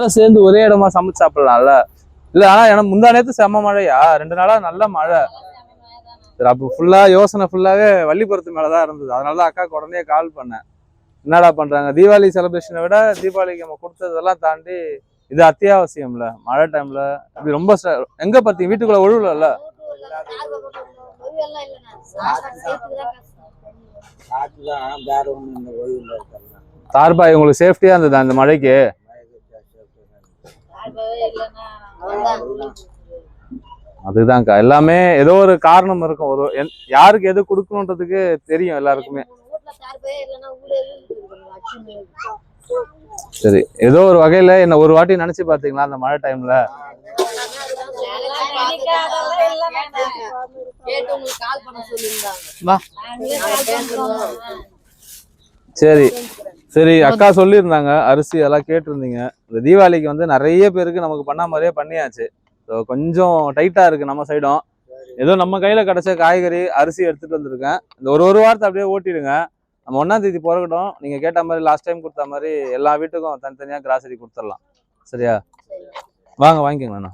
சேர்ந்து ஒரே இடமா சமைச்சு சாப்பிடலாம்ல? இல்ல ஆனா எனக்கு முந்தா நேத்து செம்ம மழையா? ரெண்டு நாளா நல்ல மழை. சரி அப்போ ஃபுல்லா யோசனை ஃபுல்லாவே வள்ளிபுரத்து மேலதான் இருந்தது. அதனால தான் அக்காக்கு உடனே கால் பண்ணேன். என்னடா பண்றாங்க? தீபாவளி செலிப்ரேஷனை விட தீபாவளிக்கு நம்ம கொடுத்ததெல்லாம் தாண்டி இது அத்தியாவசியம்ல. மழை டைம்ல இப்படி ரொம்ப எங்க பார்த்தீங்க வீட்டுக்குள்ள இருக்கலாம் தார்பாய் உங்களுக்கு சேஃப்டியா இருந்தது அந்த மழைக்கு? அதுதான்க்கா. எல்லாமே ஏதோ ஒரு காரணம் இருக்கும். ஒரு என்- யாருக்கு எது கொடுக்கணுன்றதுக்கு தெரியும் எல்லாருக்குமே. சரி. ஏதோ ஒரு வகையில என்ன ஒரு வாட்டி நினைச்சு பாத்தீங்களா அந்த மழை டைம்ல சரி. சரி அக்கா சொல்லியிருந்தாங்க அரிசி எல்லாம் கேட்டிருந்தீங்க. இந்த தீபாவளிக்கு வந்து நிறைய பேருக்கு நமக்கு பண்ண மாதிரியே பண்ணியாச்சு. ஸோ கொஞ்சம் டைட்டா இருக்கு நம்ம சைடும் ஏதோ நம்ம கையில கிடைச்ச காய்கறி அரிசி எடுத்துட்டு வந்திருக்கேன். இந்த ஒரு ஒரு வாரத்தை அப்படியே ஓட்டிடுங்க. நம்ம ஒன்னாம் தேதி பிறக்கட்டும். நீங்க கேட்ட மாதிரி லாஸ்ட் டைம் கொடுத்த மாதிரி எல்லா வீட்டுக்கும் தனித்தனியா கிராசரி கொடுத்துடலாம். சரியா? வாங்க வாங்கிக்கோங்க அண்ணா.